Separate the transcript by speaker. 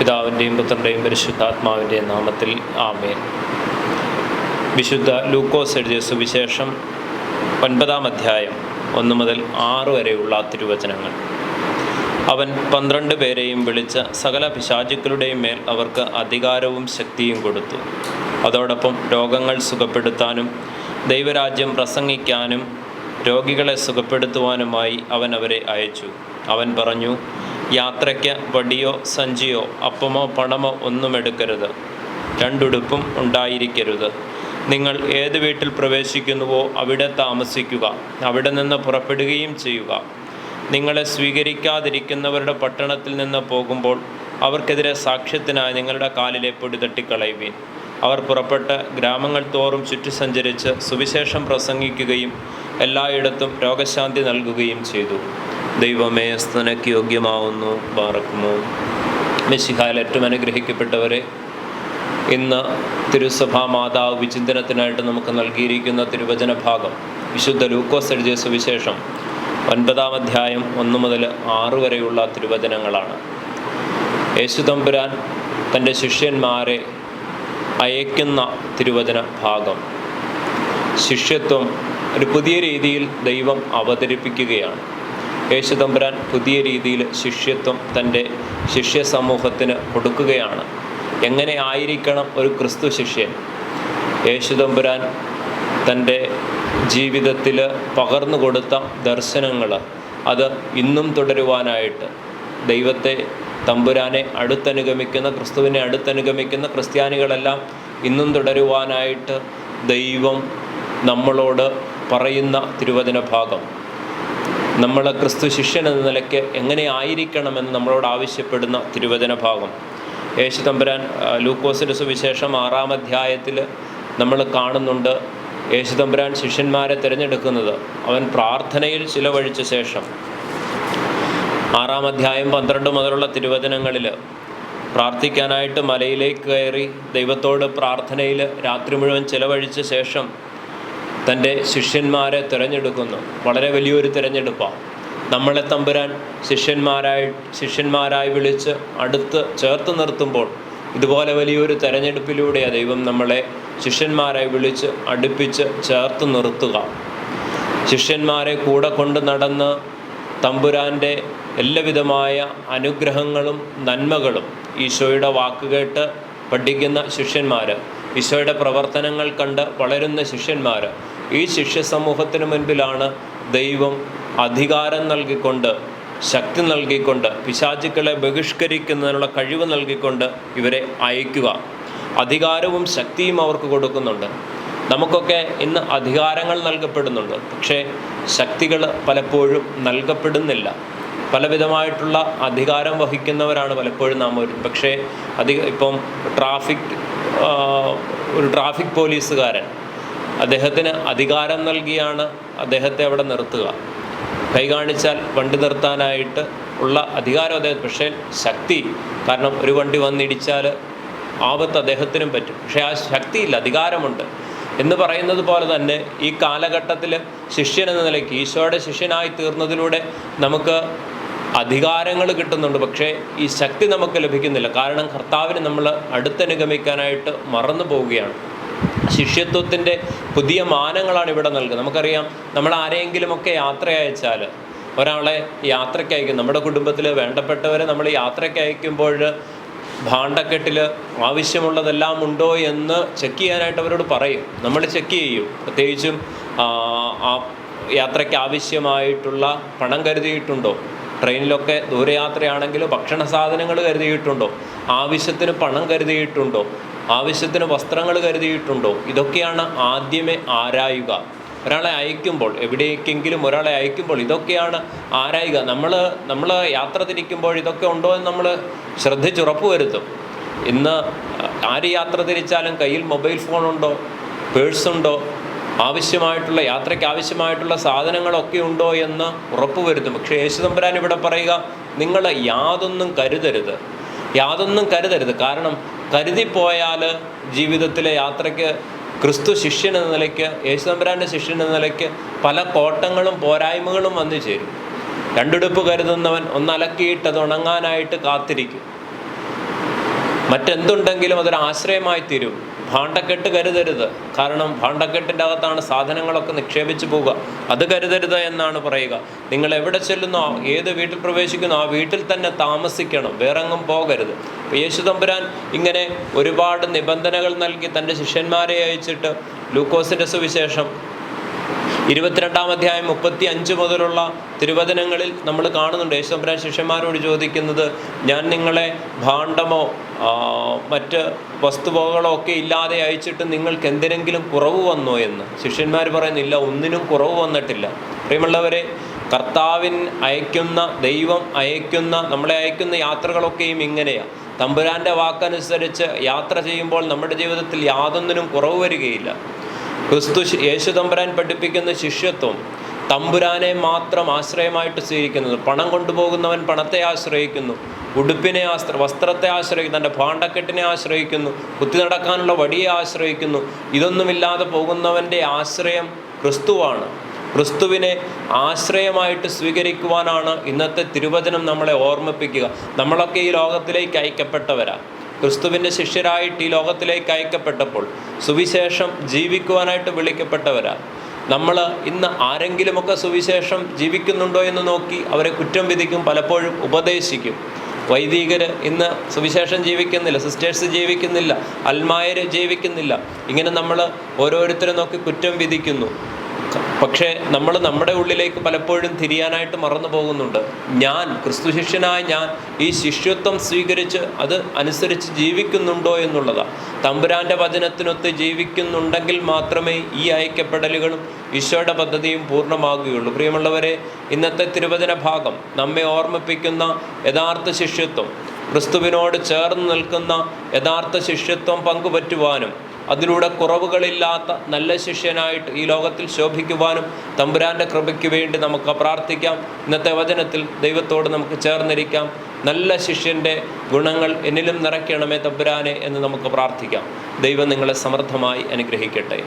Speaker 1: പിതാവിന്റെയും പുത്രന്റെയും പരിശുദ്ധാത്മാവിന്റെയും നാമത്തിൽ ആമേൻ. വിശുദ്ധ ലൂക്കോസ് എഴുതിയ സുവിശേഷം ഒൻപതാം അധ്യായം ഒന്ന് മുതൽ ആറ് വരെയുള്ള തിരുവചനങ്ങൾ. അവൻ പന്ത്രണ്ട് പേരെയും വിളിച്ച സകല പിശാചുക്കളുടെയും മേൽ അവർക്ക് അധികാരവും ശക്തിയും കൊടുത്തു. അതോടൊപ്പം രോഗങ്ങൾ സുഖപ്പെടുത്താനും ദൈവരാജ്യം പ്രസംഗിക്കാനും രോഗികളെ സുഖപ്പെടുത്തുവാനുമായി അവൻ അവരെ അയച്ചു. അവൻ പറഞ്ഞു യാത്രയ്ക്ക് വടിയോ സഞ്ചിയോ അപ്പമോ പണമോ ഒന്നും എടുക്കരുത് രണ്ടുടുപ്പും ഉണ്ടായിരിക്കരുത്. നിങ്ങൾ ഏത് വീട്ടിൽ പ്രവേശിക്കുന്നുവോ അവിടെ താമസിക്കുക. അവിടെ നിന്ന് പുറപ്പെടുകയും ചെയ്യുക. നിങ്ങളെ സ്വീകരിക്കാതിരിക്കുന്നവരുടെ പട്ടണത്തിൽ നിന്ന് പോകുമ്പോൾ അവർക്കെതിരെ സാക്ഷ്യത്തിനായി നിങ്ങളുടെ കാലിലെ പൊടി തട്ടിക്കളയുവീൻ. അവർ പുറപ്പെട്ട് ഗ്രാമങ്ങൾ തോറും ചുറ്റി സഞ്ചരിച്ച് സുവിശേഷം പ്രസംഗിക്കുകയും എല്ലായിടത്തും രോഗശാന്തി നൽകുകയും ചെയ്തു. ദൈവമേ സ്തനയ്ക്ക് യോഗ്യമാവുന്നു പാറക്കുമോ മെസ്സിഹാൽ ഏറ്റവും അനുഗ്രഹിക്കപ്പെട്ടവരെ ഇന്ന് തിരുസഭാ മാതാവ് വിചിന്തനത്തിനായിട്ട് നമുക്ക് നൽകിയിരിക്കുന്ന തിരുവചന ഭാഗം വിശുദ്ധ ലൂക്കോസ് എഴുതിയ സുവിശേഷം ഒൻപതാം അധ്യായം ഒന്ന് മുതൽ ആറ് വരെയുള്ള തിരുവചനങ്ങളാണ്. യേശു തമ്പുരാൻ തന്റെ ശിഷ്യന്മാരെ അയക്കുന്ന തിരുവചന ഭാഗം ശിഷ്യത്വം ഒരു പുതിയ രീതിയിൽ ദൈവം അവതരിപ്പിക്കുകയാണ്. യേശു തമ്പുരാൻ പുതിയ രീതിയിൽ ശിഷ്യത്വം തന്റെ ശിഷ്യ സമൂഹത്തിന് കൊടുക്കുകയാണ്. എങ്ങനെ ആയിരിക്കണം ഒരു ക്രിസ്തു ശിഷ്യൻ? യേശുതമ്പുരാൻ തന്റെ ജീവിതത്തിൽ പകർന്നു കൊടുത്ത ദർശനങ്ങൾ അത് ഇന്നും തുടരുവാനായിട്ട് ദൈവത്തെ തമ്പുരാനെ അടുത്തനുഗമിക്കുന്ന ക്രിസ്തുവിനെ അടുത്തനുഗമിക്കുന്ന ക്രിസ്ത്യാനികളെല്ലാം ഇന്നും തുടരുവാനായിട്ട് ദൈവം നമ്മളോട് പറയുന്ന തിരുവചന ഭാഗം നമ്മൾ ക്രിസ്തു ശിഷ്യൻ എന്ന നിലയ്ക്ക് എങ്ങനെ ആയിരിക്കണമെന്ന് നമ്മളോട് ആവശ്യപ്പെടുന്ന തിരുവചന ഭാഗം. യേശു തമ്പുരാൻ ലൂക്കോസിന്റെ സുവിശേഷം ആറാം അധ്യായത്തിൽ നമ്മൾ കാണുന്നുണ്ട് യേശു തമ്പുരാൻ ശിഷ്യന്മാരെ തിരഞ്ഞെടുക്കുന്നത്. അവൻ പ്രാർത്ഥനയിൽ ചിലവഴിച്ച ശേഷം. ആറാം അധ്യായം പന്ത്രണ്ട് മുതലുള്ള തിരുവചനങ്ങളിൽ പ്രാർത്ഥിക്കാനായിട്ട് മലയിലേക്ക് കയറി ദൈവത്തോട് പ്രാർത്ഥനയിൽ രാത്രി മുഴുവൻ ചിലവഴിച്ച ശേഷം തന്റെ ശിഷ്യന്മാരെ തിരഞ്ഞെടുക്കുന്നു. വളരെ വലിയൊരു തിരഞ്ഞെടുപ്പാണ് നമ്മളെ തമ്പുരാൻ ശിഷ്യന്മാരായി ശിഷ്യന്മാരായി വിളിച്ച് അടുത്ത് ചേർത്ത് നിർത്തുമ്പോൾ ഇതുപോലെ വലിയൊരു തെരഞ്ഞെടുപ്പിലൂടെയാണ് ദൈവം നമ്മളെ ശിഷ്യന്മാരായി വിളിച്ച് അടുപ്പിച്ച് ചേർത്ത് നിർത്തുക. ശിഷ്യന്മാരെ കൂടെ കൊണ്ട് നടന്ന് തമ്പുരാന്റെ എല്ലാവിധമായ അനുഗ്രഹങ്ങളും നന്മകളും ഈശോയുടെ വാക്കുകേട്ട് പഠിക്കുന്ന ശിഷ്യന്മാർ ഈശോയുടെ പ്രവർത്തനങ്ങൾ കണ്ട് വളരുന്ന ശിഷ്യന്മാർ ഈ ശിഷ്യ സമൂഹത്തിന് മുൻപിലാണ് ദൈവം അധികാരം നൽകിക്കൊണ്ട് ശക്തി നൽകിക്കൊണ്ട് പിശാചുക്കളെ ബഹിഷ്കരിക്കുന്നതിനുള്ള കഴിവ് നൽകിക്കൊണ്ട് ഇവരെ അയക്കുക. അധികാരവും ശക്തിയും അവർക്ക് കൊടുക്കുന്നുണ്ട്. നമുക്കൊക്കെ ഇന്ന് അധികാരങ്ങൾ നൽകപ്പെടുന്നുണ്ട്. പക്ഷേ ശക്തികൾ പലപ്പോഴും നൽകപ്പെടുന്നില്ല. പലവിധമായിട്ടുള്ള അധികാരം വഹിക്കുന്നവരാണ് പലപ്പോഴും നാം ഒരു പക്ഷേ അധിക ഇപ്പം ട്രാഫിക് ഒരു ട്രാഫിക് പോലീസുകാരൻ അദ്ദേഹത്തിന് അധികാരം നൽകിയാണ് അദ്ദേഹത്തെ അവിടെ നിർത്തുക. കൈ കാണിച്ചാൽ വണ്ടി നിർത്താനായിട്ട് ഉള്ള അധികാരം അദ്ദേഹം പക്ഷേ ശക്തി കാരണം ഒരു വണ്ടി വന്നിടിച്ചാൽ ആപത്ത് അദ്ദേഹത്തിനും പറ്റും. പക്ഷേ ആ ശക്തിയില്ല അധികാരമുണ്ട്. എന്ന് പറയുന്നത് പോലെ തന്നെ ഈ കാലഘട്ടത്തിൽ ശിഷ്യൻ എന്ന നിലയ്ക്ക് ഈശോയുടെ ശിഷ്യനായി തീർന്നതിലൂടെ നമുക്ക് അധികാരങ്ങൾ കിട്ടുന്നുണ്ട്. പക്ഷേ ഈ ശക്തി നമുക്ക് ലഭിക്കുന്നില്ല. കാരണം കർത്താവിന് നമ്മൾ അടുത്തനുഗമിക്കാനായിട്ട് മറന്നു പോവുകയാണ്. ശിഷ്യത്വത്തിന്റെ പുതിയ മാനങ്ങളാണ് ഇവിടെ നൽകുന്നത്. നമുക്കറിയാം നമ്മൾ ആരെങ്കിലുമൊക്കെ യാത്ര അയച്ചാൽ ഒരാളെ യാത്രയ്ക്ക് അയക്കും. നമ്മുടെ കുടുംബത്തിൽ വേണ്ടപ്പെട്ടവരെ നമ്മൾ യാത്രയ്ക്ക് അയക്കുമ്പോൾ ഭാണ്ഡക്കെട്ടിൽ ആവശ്യമുള്ളതെല്ലാം ഉണ്ടോ എന്ന് ചെക്ക് ചെയ്യാനായിട്ട് അവരോട് പറയും. നമ്മൾ ചെക്ക് ചെയ്യും. പ്രത്യേകിച്ചും യാത്രയ്ക്ക് ആവശ്യമായിട്ടുള്ള പണം കരുതിയിട്ടുണ്ടോ? ട്രെയിനിലൊക്കെ ദൂരയാത്രയാണെങ്കിൽ ഭക്ഷണ സാധനങ്ങൾ കരുതിയിട്ടുണ്ടോ? ആവശ്യത്തിന് പണം കരുതിയിട്ടുണ്ടോ? ആവശ്യത്തിന് വസ്ത്രങ്ങൾ കരുതിയിട്ടുണ്ടോ? ഇതൊക്കെയാണ് ആദ്യമേ ആരായുക. ഒരാളെ അയക്കുമ്പോൾ എവിടേക്കെങ്കിലും ഒരാളെ അയക്കുമ്പോൾ ഇതൊക്കെയാണ് ആരായുക. നമ്മൾ നമ്മൾ യാത്ര തിരിക്കുമ്പോൾ ഇതൊക്കെ ഉണ്ടോ എന്ന് നമ്മൾ ശ്രദ്ധിച്ചുറപ്പ് വരുത്തും ഇന്ന് ആര് യാത്ര തിരിച്ചാലും കയ്യിൽ മൊബൈൽ ഫോണുണ്ടോ? പേഴ്സുണ്ടോ ആവശ്യമായിട്ടുള്ള യാത്രയ്ക്ക് ആവശ്യമായിട്ടുള്ള സാധനങ്ങളൊക്കെ ഉണ്ടോ എന്ന് ഉറപ്പുവരുത്തും. പക്ഷേ യേശുദമ്പുരാൻ ഇവിടെ പറയുക നിങ്ങൾ യാതൊന്നും കരുതരുത്. യാതൊന്നും കരുതരുത്. കാരണം കരുതിപ്പോയാൽ ജീവിതത്തിലെ യാത്രയ്ക്ക് ക്രിസ്തു ശിഷ്യൻ എന്ന നിലയ്ക്ക് യേശുദമ്പുരാന്റെ ശിഷ്യൻ എന്ന നിലയ്ക്ക് പല കോട്ടങ്ങളും പോരായ്മകളും വന്നു ചേരും. രണ്ടുടുപ്പ് കരുതുന്നവൻ ഒന്നലക്കിയിട്ട് അത് ഉണങ്ങാനായിട്ട് കാത്തിരിക്കും. മറ്റെന്തുണ്ടെങ്കിലും അതൊരു ആശ്രയമായി തീരും. ഭാണ്ഡക്കെട്ട് കരുതരുത്. കാരണം ഭാണ്ഡക്കെട്ടിന്റെ അകത്താണ് സാധനങ്ങളൊക്കെ നിക്ഷേപിച്ചു പോവുക. അത് കരുതരുത് എന്നാണ് പറയുക. നിങ്ങൾ എവിടെ ചെല്ലുന്നോ ഏത് വീട്ടിൽ പ്രവേശിക്കുന്നോ ആ വീട്ടിൽ തന്നെ താമസിക്കണം. വേറെങ്ങും പോകരുത്. യേശു തമ്പുരാൻ ഇങ്ങനെ ഒരുപാട് നിബന്ധനകൾ നൽകി തന്റെ ശിഷ്യന്മാരെ അയച്ചിട്ട് ലൂക്കോസിന്റെ സുവിശേഷം ഇരുപത്തിരണ്ടാം അധ്യായം മുപ്പത്തി അഞ്ച് മുതലുള്ള തിരുവചനങ്ങളിൽ നമ്മൾ കാണുന്നുണ്ട്. യേശുബ്രാൻ ശിഷ്യന്മാരോട് ചോദിക്കുന്നത് ഞാൻ നിങ്ങളെ ഭാണ്ഡമോ മറ്റ് വസ്തുവകളോ ഒക്കെ ഇല്ലാതെ അയച്ചിട്ട് നിങ്ങൾക്ക് എന്തിനെങ്കിലും കുറവ് വന്നോ എന്ന്? ശിഷ്യന്മാർ പറയുന്നില്ല ഒന്നിനും കുറവ് വന്നിട്ടില്ല. പ്രിയമുള്ളവരെ കർത്താവിൻ അയക്കുന്ന ദൈവം അയക്കുന്ന നമ്മളെ അയക്കുന്ന യാത്രകളൊക്കെയും ഇങ്ങനെയാണ് തമ്പുരാന്റെ വാക്കനുസരിച്ച് യാത്ര ചെയ്യുമ്പോൾ നമ്മുടെ ജീവിതത്തിൽ യാതൊന്നിനും കുറവ് വരികയില്ല. ക്രിസ്തു യേശുതമ്പുരാൻ യേശു തമ്പുരാൻ പഠിപ്പിക്കുന്ന ശിഷ്യത്വം തമ്പുരാനെ മാത്രം ആശ്രയമായിട്ട് സ്വീകരിക്കുന്നത്. പണം കൊണ്ടുപോകുന്നവൻ പണത്തെ ആശ്രയിക്കുന്നു ഉടുപ്പിനെ ആശ്ര വസ്ത്രത്തെ ആശ്രയിക്കുന്നു തന്റെ ഭാണ്ഡക്കെട്ടിനെ ആശ്രയിക്കുന്നു കുത്തി നടക്കാനുള്ള വടിയെ ആശ്രയിക്കുന്നു. ഇതൊന്നുമില്ലാതെ പോകുന്നവന്റെ ആശ്രയം ക്രിസ്തുവാണ്. ക്രിസ്തുവിനെ ആശ്രയമായിട്ട് സ്വീകരിക്കുവാനാണ് ഇന്നത്തെ തിരുവചനം നമ്മളെ ഓർമ്മിപ്പിക്കുക. നമ്മളൊക്കെ ഈ ലോകത്തിലേക്ക് അയക്കപ്പെട്ടവരാണ് ക്രിസ്തുവിന്റെ ശിഷ്യരായിട്ട് ഈ ലോകത്തിലേക്ക് അയക്കപ്പെട്ടപ്പോൾ സുവിശേഷം ജീവിക്കുവാനായിട്ട് വിളിക്കപ്പെട്ടവരാ. നമ്മൾ ഇന്ന് ആരെങ്കിലുമൊക്കെ സുവിശേഷം ജീവിക്കുന്നുണ്ടോ എന്ന് നോക്കി അവരെ കുറ്റം വിധിക്കും പലപ്പോഴും ഉപദേശിക്കും. വൈദികർ ഇന്ന് സുവിശേഷം ജീവിക്കുന്നില്ല സിസ്റ്റേഴ്സ് ജീവിക്കുന്നില്ല അൽമായർ ജീവിക്കുന്നില്ല. ഇങ്ങനെ നമ്മൾ ഓരോരുത്തരെ നോക്കി കുറ്റം വിധിക്കുന്നു. പക്ഷേ നമ്മൾ നമ്മുടെ ഉള്ളിലേക്ക് പലപ്പോഴും തിരിയാനായിട്ട് മറന്നു പോകുന്നുണ്ട്. ഞാൻ ക്രിസ്തു ശിഷ്യനായ ഞാൻ ഈ ശിഷ്യത്വം സ്വീകരിച്ച് അത് അനുസരിച്ച് ജീവിക്കുന്നുണ്ടോ എന്നുള്ളതാണ് തമ്പുരാന്റെ വചനത്തിനൊത്ത് ജീവിക്കുന്നുണ്ടെങ്കിൽ മാത്രമേ ഈ ഐക്യപ്പെടലുകളും ഈശോയുടെ പദ്ധതിയും പൂർണമാകുകയുള്ളൂ. പ്രിയമുള്ളവരെ ഇന്നത്തെ തിരുവചന ഭാഗം നമ്മെ ഓർമ്മിപ്പിക്കുന്ന യഥാർത്ഥ ശിഷ്യത്വം ക്രിസ്തുവിനോട് ചേർന്ന് നിൽക്കുന്ന യഥാർത്ഥ ശിഷ്യത്വം പങ്കുപറ്റുവാനും അതിലൂടെ കുറവുകളില്ലാത്ത നല്ല ശിഷ്യനായിട്ട് ഈ ലോകത്തിൽ ശോഭിക്കുവാനും തമ്പുരാന്റെ കൃപയ്ക്ക് വേണ്ടി നമുക്ക് പ്രാർത്ഥിക്കാം. ഇന്നത്തെ വചനത്തിൽ ദൈവത്തോട് നമുക്ക് ചേർന്നിരിക്കാം. നല്ല ശിഷ്യന്റെ ഗുണങ്ങൾ എന്നിലും നിറയ്ക്കണമേ തമ്പുരാനെ എന്ന് നമുക്ക് പ്രാർത്ഥിക്കാം. ദൈവം നിങ്ങളെ സമർത്ഥമായി അനുഗ്രഹിക്കട്ടെ.